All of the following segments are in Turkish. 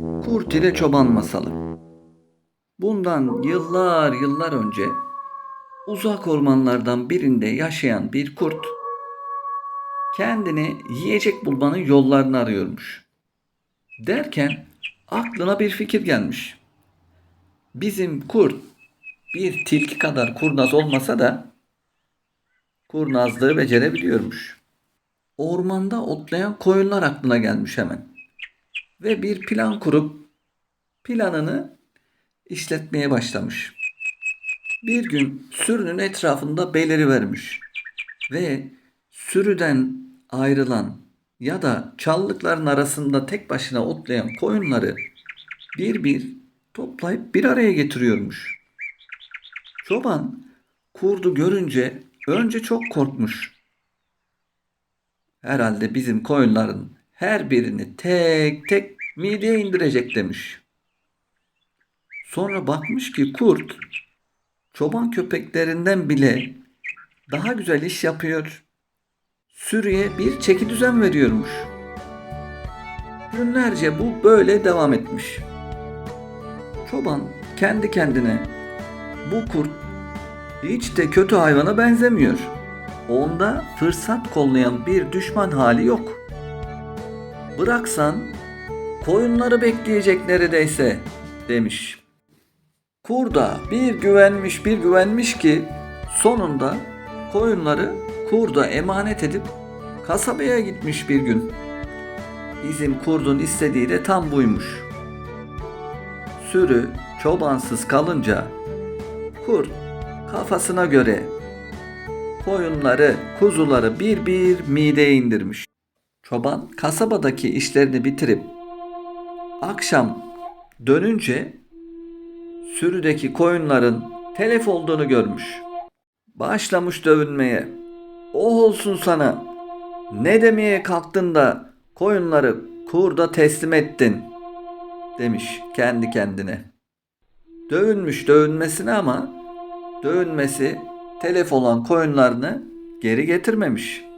Kurt ile Çoban Masalı Bundan yıllar yıllar önce uzak ormanlardan birinde yaşayan bir kurt kendine yiyecek bulmanın yollarını arıyormuş. Derken aklına bir fikir gelmiş. Bizim kurt bir tilki kadar kurnaz olmasa da kurnazlığı becerebiliyormuş. Ormanda otlayan koyunlar aklına gelmiş hemen. Ve bir plan kurup planını işletmeye başlamış. Bir gün sürünün etrafında beleri vermiş ve sürüden ayrılan ya da çallıkların arasında tek başına otlayan koyunları bir bir toplayıp bir araya getiriyormuş. Çoban kurdu görünce önce çok korkmuş. Herhalde bizim koyunların her birini tek tek mideye indirecek demiş. Sonra bakmış ki kurt çoban köpeklerinden bile daha güzel iş yapıyor. Sürüye bir çeki düzen veriyormuş. Günlerce bu böyle devam etmiş. Çoban kendi kendine bu kurt hiç de kötü hayvana benzemiyor. Onda fırsat kollayan bir düşman hali yok. Bıraksan koyunları bekleyecek neredeyse demiş. Kurda bir güvenmiş bir güvenmiş ki sonunda koyunları kurda emanet edip kasabaya gitmiş bir gün. Bizim kurdun istediği de tam buymuş. Sürü çobansız kalınca kurt kafasına göre koyunları, kuzuları bir bir mideye indirmiş. Çoban kasabadaki işlerini bitirip akşam dönünce sürüdeki koyunların telef olduğunu görmüş. Başlamış dövünmeye. Oh olsun sana. Ne demeye kalktın da koyunları kurda teslim ettin demiş kendi kendine. Dövünmüş dövünmesine ama dövünmesi telef olan koyunlarını geri getirmemiş.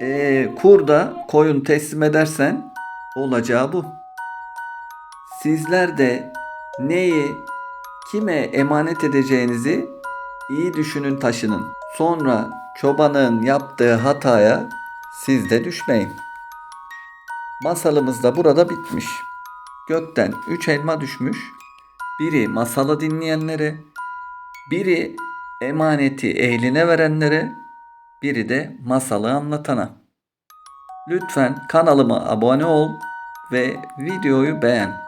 E kurda koyun teslim edersen olacağı bu. Sizler de neyi kime emanet edeceğinizi iyi düşünün taşının. Sonra çobanın yaptığı hataya siz de düşmeyin. Masalımız da burada bitmiş. Gökten üç elma düşmüş. Biri masalı dinleyenlere, biri emaneti ehline verenlere, biri de masalı anlatana. Lütfen kanalıma abone ol ve videoyu beğen.